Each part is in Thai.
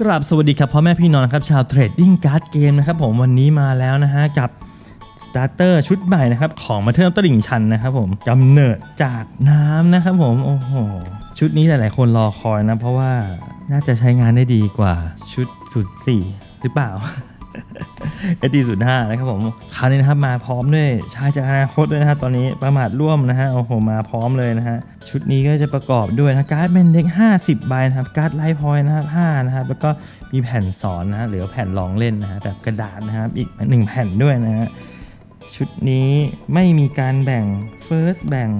กราบสวัสดีครับพ่อแม่พี่น้องครับชาวเทรดดิ้งการ์ดเกมนะครับผมวันนี้มาแล้วนะฮะกับสตาร์เตอร์ชุดใหม่นะครับของมาเทิร์ตลิ่งชันนะครับผมกำเนิดจากน้ำนะครับผมโอ้โหชุดนี้หลายๆ คนรอคอยนะ เพราะว่าน่าจะใช้งานได้ดีกว่าชุดสุดสี่หรือเปล่า เอตีสุดห้านะครับผมคราวนี้นะครับมาพร้อมด้วยชายจากอนาคตด้วยนะครับตอนนี้ประมาทร่วมนะฮะโอ้โหมาพร้อมเลยนะฮะชุดนี้ก็จะประกอบด้วยนะการ์ดเป็นเด็ก50 ใบนะครับการ์ดไลท์พอยต์นะครับ5นะครับแล้วก็มีแผ่นสอนนะฮะหรือแผ่นรองเล่นนะฮะแบบกระดาษนะครับอีกหนึ่งแผ่นด้วยนะฮะชุดนี้ไม่มีการแบ่ง first แบ่ง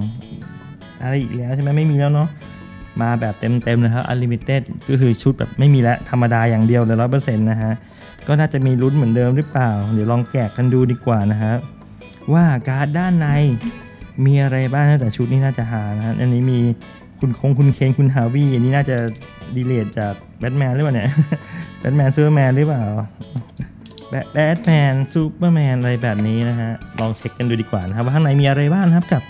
อะไรอีกแล้วใช่ไหมไม่มีแล้วเนาะมาแบบเต็มๆเลยครับ unlimited ก็คือชุดแบบไม่มีแล้วธรรมดาอย่างเดียวเลยร้อยเปอร์เซ็นต์นะฮะ ก็น่าจะมีลุ้นเหมือนเดิมหรือเปล่า เดี๋ยวลองแกะกันดูดีกว่านะครับว่าการ์ดด้านในมีอะไรบ้างนะแต่ชุดนี้น่าจะหานะอันนี้มีคุณคงคุณเคนคุณฮาวิอันนี้น่าจะดีเลทจากแบทแมนหรือเปล่าเนี่ยแบทแมนซูเปอร์แมนหรือเปล่าแบทแมนซูเปอร์แมนอะไรแบบนี้นะฮะ ลองเช็คกันดูดีกว่านะครับ ว่าข้างในมีอะไรบ้างนะครับกับ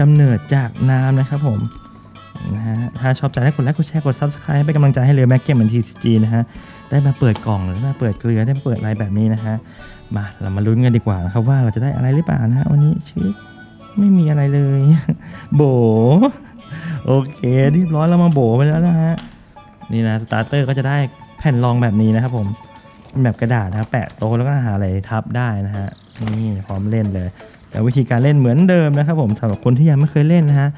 กำเนิดจากน้ำนะครับผมนะฮะถ้าชอบใจให้กดไลค์กดแชร์กด subscribe ให้เป็นกำลังใจให้เรือแม็กเก็ตเหมบันทีจีนะฮะ ได้มาเปิดกล่องหรือมาเปิดเกลือได้มาเปิดอะไรแบบนี้นะฮะมาเรามาลุ้นกันดีกว่านะครับว่าเราจะได้อะไรหรือเปล่านะฮะวันนี้ชื่อไม่มีอะไรเลย โบโอเคเรียบร้อยเรามาโบไปแล้วนะฮะนี่นะสตาร์เตอร์ก็จะได้แผ่นรองแบบนี้นะครับผมเป็นแบบกระดาษนะครับแปะโต๊ะแล้วก็หาอะไรทับได้นะฮะนี่พร้อมเล่นเลยแต่วิธีการเล่นเหมือนเดิมนะครับผมสำหรับคนที่ยังไม่เคยเล่นนะฮะ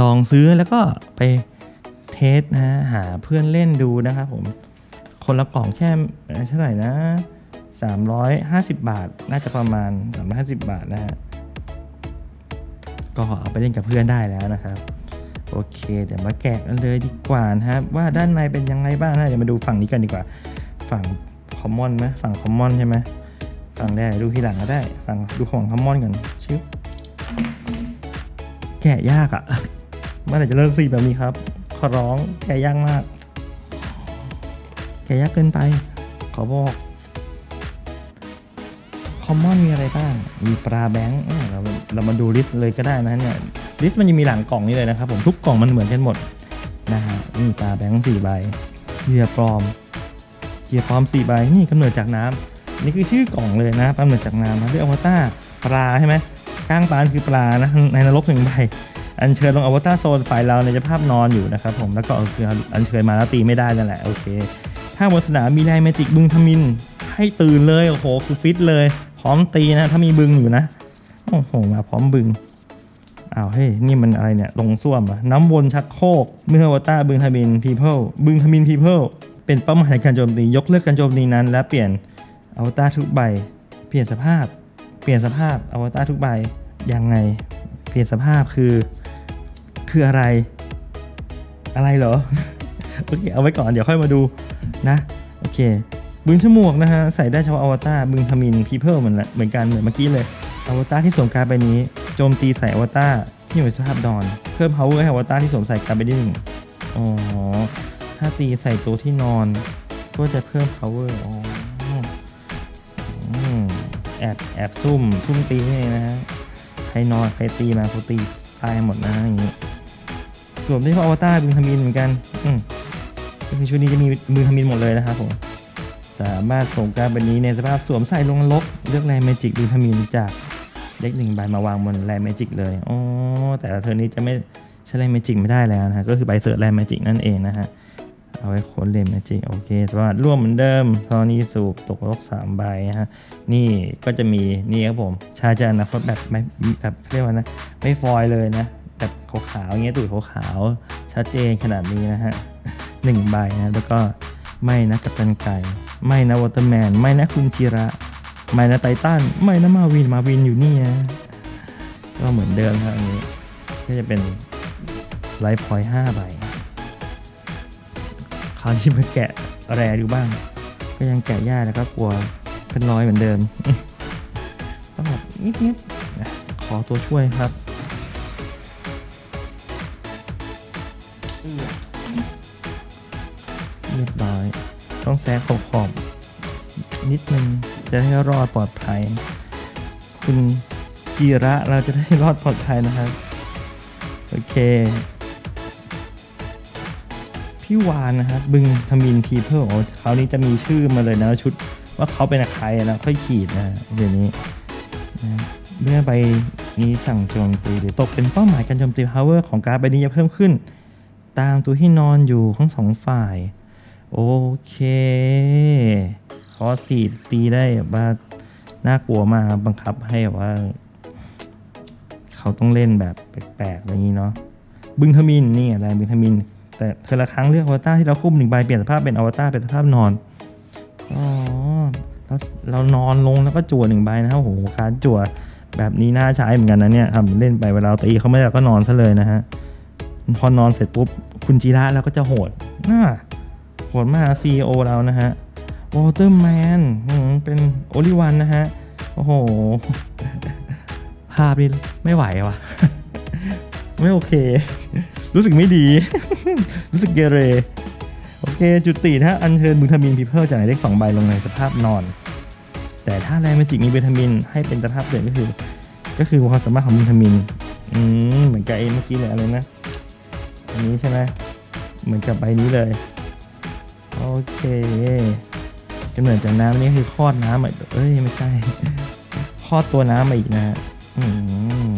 ลองซื้อแล้วก็ไปเทสนะฮะหาเพื่อนเล่นดูนะครับผม คนละกล่องแค่เท่าไหร่นะ 350 บาท น่าจะประมาณ 350 บาทนะฮะ ก็เอาไปเล่นกับเพื่อนได้แล้วนะครับ โอเค เดี๋ยวมาแกะกันเลยดีกว่านะครับ ว่าด้านในเป็นยังไงบ้างนะ เดี๋ยวมาดูฝั่งนี้กันดีกว่า ฝั่งคอมมอนไหมฝั่งคอมมอนใช่ไหมฝั่งแรกดูทีหลังก็ได้ ฝั่งดูของคอมมอนกันชิบแกะยากอะ่ะเมื่อไหร่จะเลิกสีแบบนี้ครับ ขอร้องแกะยากมาก กยากเกินไป ขอบอก คอมมอนมีอะไรบ้าง มีปลาแบงค์เราเรามาดูลิสต์เลยก็ได้นะเนี่ย ลิสต์มันจะมีหลังกล่องนี้เลยนะครับผม ทุกกล่องมันเหมือนกันหมดนะฮะมีปลาแบงค์สี่ใบเหยื่อปลอมเหยื่อปลอมสี่ใบ นี่กำเนิดจากน้ำนี่คือชื่อกล่องเลยนะกำเนิดจากน้ำนะด้วยอวตารปลาใช่ไหมก้างปลาคือปลานะในนรกหนึ่งใบอัญเชิญลงอวตารโซนฝ่ายเราในยจะภาพนอนอยู่นะครับผมแล้วก็อาคืออัญเชิญมาแล้วตีไม่ได้นั่นแหละโอเค ถ้าบนสนามมีแรงเมจิกบึงทมิน ให้ตื่นเลยโอ้โหคือฟิตเลย พร้อมตีนะ ถ้ามีบึงอยู่นะ โอ้โห มาพร้อมบึงอ้าวเฮ้ยนี่มันอะไรเนี่ยลงส้วมอะน้ำวนชักโคกเมื่อวตาบึงทมินพีเพิลบึงทมินพีเพิลเป็นเป้าหมายการโจมตียกเลิกการโจมตีนั้น และเปลี่ยนอวตารทุกใบ เปลี่ยนสภาพ เปลี่ยนสภาพอวตารทุกใบยังไง เปลี่ยนสภาพคือ คืออะไร อะไรเหรอโอเคเอาไว้ก่อนเดี๋ยวค่อยมาดู นะ โอเค บึงฉมวกนะฮะ ใส่ได้เฉพาะอวตารบึงทมินพีเพิลเหมือนละเหมือนกันเหมือนเมื่อกี้เลยอวตารที่สวมการดใบนี้โจมตีใส่อวตารที่อยู่ในสภาพดอน เพิ่ม power ให้อวตารที่สวมใส่การดใบที่หนึ่งอ๋อ ถ้าตีใส่ตัวที่นอน ก็จะเพิ่ม power อ๋อแอบแอบซุ่มซุ่มตีนี่นะฮะใครนอนใครตีมาเขาตีตายหมดนะอย่างนี้สวมได้เพราะอวตารบึงทมินเหมือนกัน อืม ก็คือชุดนี้จะมีบึงทมินหมดเลยนะครับผมสามารถส่งการดใบนี้ในสภาพสวมใส่ลงนรกเลือกแรเมจิกบึงทมินจากเด็กหนึ่งใบมาวางบนแรเมจิกเลยอ๋อแต่ละเทอร์นนี้จะไม่ใช้แรเมจิกไม่ได้แล้วนะฮะก็คือใบเสิร์ชแรเมจิกนั่นเองนะฮะเอาไว้ค้นเลมเมจิกโอเคสวัสดร่วมเหมือนเดิมตอนนี้สูบตกลกสามใบนะฮะนี่ก็จะมีนี่ครับผมชาจานะคตแบบไม่แบบเรียกว่านะไม่ฟอยเลยนะแบบขาวๆอย่างเงี้ยตูดขาวๆชัดเจนขนาดนี้นะฮะ หนึ่งใบนะแล้วก็ไม่นะกัปตันไก่ ไม่นะวอเตอร์แมน ไม่นะคุณจิระ ไม่นะไททันไม่นะมาวิน มาวินอยู่นี่นะก็เหมือนเดิมครับอันนี้ก็จะเป็นไลฟ์พอยต์ห้าใบ คราวนี้มาแกะแรดูบ้าง ก็ยังแกะยากแล้วก็กลัวเป็นร้อยเหมือนเดิมก็แบบนิดๆขอตัวช่วยครับ รียบร้อย ต้องแซกขอบขอบๆนิดนึงจะให้รอดปลอดภัย คุณจีระเราจะได้รอดปลอดภัยนะครับ โอเค พี่วานนะครับบึงทมินพีเพิลคราวนี้จะมีชื่อมาเลยนะชุดว่าเขาเป็นใครนะค่อยขีดนะเดี๋ยวนี้นะเมื่อใบนี้สั่งโจมตีหรือตกเป็นเป้าหมายการโจมตี power ของการ์ดใบนี้จะเพิ่มขึ้น ตามตัวที่นอนอยู่ทั้งสองฝ่าย โอเค คอสีตีได้แบบว่าน่ากลัวมากบังคับให้แบบว่า เขาต้องเล่นแบบแปลกๆอย่างนี้เนาะบึงทมินนี่อะไรบึงทมิน แต่เธอละครั้งเลือกอวตารที่เราคุ้มหนึ่งใบเปลี่ยนสภาพเป็นอวตารเป็นสภาพนอนอ๋อแล้วเรานอนลงแล้วก็จั่วหนึ่งใบนะครับโอ้โหการจั่วแบบนี้น่าใช้เหมือนกันนะเนี่ยทำเล่นไปเวลาตีเขาไม่ได้ก็นอนซะเลยนะฮะพอนอนเสร็จปุ๊บคุณจีระเราก็จะโหดน่า โหดมากซีโอเรานะฮะวอเตอร์แมนเป็นโอลิวันนะฮะ โอ้โห ภาพนี่ไม่ไหวว่ะไม่โอเค รู้สึกไม่ดี รู้สึกเกเร โอเค จุดตีถ้าอัญเชิญบุญทมินพิเพิลจากในเด็กสองใบลงในสภาพนอน แต่ถ้าแรงมจิกมีวิตามินให้เป็นสภาพเดิมก็คือ ก็คือความสามารถของบุญทมิน อืม เหมือนกับไอ้เมื่อกี้เลยอะไรนะ อันนี้ใช่ไหมเหมือนกับใบนี้เลย โอเคกำเนิดจากน้ำนี่คือคลอดน้ำมาเอ้ยไม่ใช่คลอดตัวน้ำมาอีกนะอืม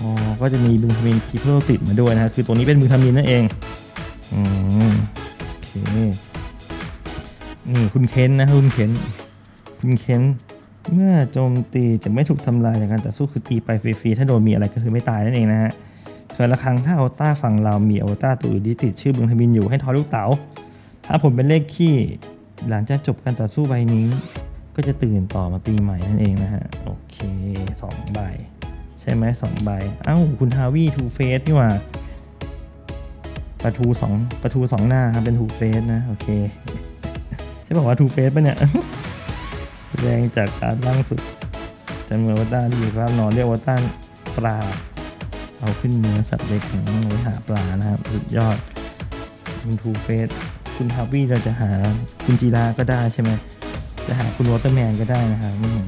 อ๋อก็จะมีบึงทมินคีเพิลติดมาด้วยนะครับคือตัวนี้เป็นบึงทมินนั่นเองอืมโอเคนี่คุณเค้นนะคุณเค้นคุณเค้นเมื่อโจมตีจะไม่ถูกทำลายจากการต่อสู้คือตีไปฟรีๆถ้าโดนมีอะไรก็คือไม่ตายนั่นเองนะฮะเธอละครั้งถ้าอวตารฝั่งเรามีอวตารตัวอื่นที่ติดชื่อบึงทมินอยู่ให้ทอลูกเต๋า ถ้าผมเป็นเลขขี้ หลังจากจบการต่อสู้ใบนี้ ก็จะตื่นต่อมาตีใหม่นั่นเองนะฮะ โอเคสองใบ ใช่ไหมสองใบ เอ้า คุณทาวีทูเฟสนี่ว่าประทูสองประทูสองหน้าครับเป็นทูเฟสนะ โอเคใช่บอกว่าทูเฟสปะเนี่ยแสดงจากการล่างสุดจำนวนวัตต้าที่อยู่ภาพนอนเรียกวัตต้าปลา เอาขึ้นเนื้อสัตว์เล็กของไว้หาปลานะครับ สุดยอดคุณทูเฟส คุณทาวีเราจะหาคุณจีราก็ได้ใช่ไหมจะหาคุณวอเตอร์แมนก็ได้นะครับอืม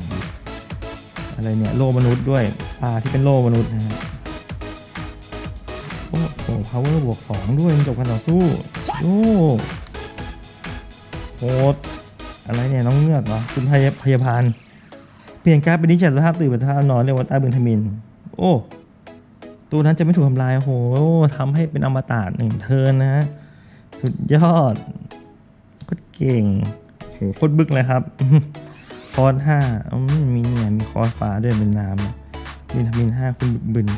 อะไรเนี่ยโลมนุษย์ด้วยปลาที่เป็นโลมนุษย์นะฮะโอ้โห power บวกสองด้วยจบการต่อสู้โอ้โหดอะไรเนี่ยน้องเงือกเหรอคุณพยาพยาบาลเปลี่ยนการเป็นนิจัตสภาพตื่นเป็นสภาพนอนเรียกว่าตาเบืนทมิน โอ้ตัวนั้นจะไม่ถูกทำลายโอ้โหทำให้เป็นอมตะหนึ่งเทินนะฮะ สุดยอดโคตรเก่งโหโคตรบึกเลยครับ คอร์สห้าอืมมีเนี่ยมีคอร์สฟ้าด้วยเป็นน้ำวิตามินห้าคุณบึกบึน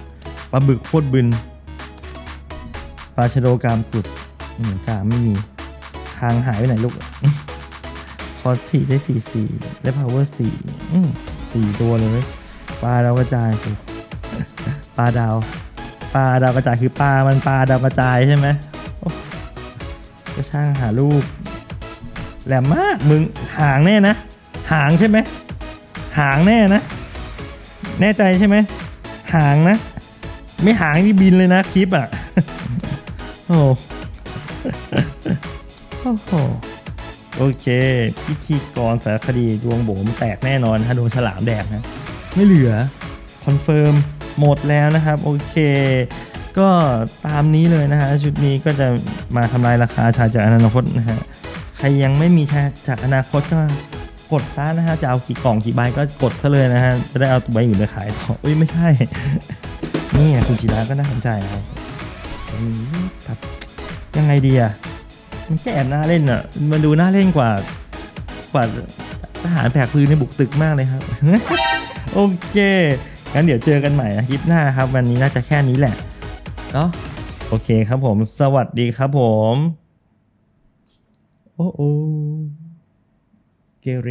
ปลาบึกโคตรบึนปลาชะโดกรามสุดเหมือนกามไม่มีทางหายไปไหนลูกคอร์สสี่ได้สี่สี่ได้พาวเวอร์สี่สี่ตัวเลยปลาดาวกระจายปลาดาวปลาดาวกระจายคือปลามันปลาดาวกระจายใช่ไหม ก็ช่างหาลูกแหลมมากมึงหางแน่นะ หางใช่ไหมหางแน่นะ แน่ใจใช่ไหมหางนะ ไม่หางนี่บินเลยนะคลิปอะโอ้โหโอ้โหโอเค พิธีกรสารคดีดวงโบมแตกแน่นอนถ้าโดนฉลามแดกนะ ไม่เหลือ คอนเฟิร์มหมดแล้วนะครับ โอเค ก็ตามนี้เลยนะฮะชุดนี้ก็จะมาทำลายราคาชาจากอนาคตนะฮะใครยังไม่มีชาจากอนาคตก็กดซะนะฮะจะเอากี่กล่องกี่ใบก็กดซะเลยนะฮะจะได้เอาตัวใบอื่นไปขายต่อเอ้ยไม่ใช่ นี่คุณจิระก็น่าสนใจนะครับอืมแบยังไงดีอะมันแค่แอบน่าเล่นอะ มันดูน่าเล่นกว่ากว่าทหารแผกพื้นในบุกตึกมากเลยครับ โอเคงั้นเดี๋ยวเจอกันใหม่นะคลิปหน้าครับ วันนี้น่าจะแค่นี้แหละ เนาะโอเคครับผม สวัสดีครับผม โอ้โอเกเร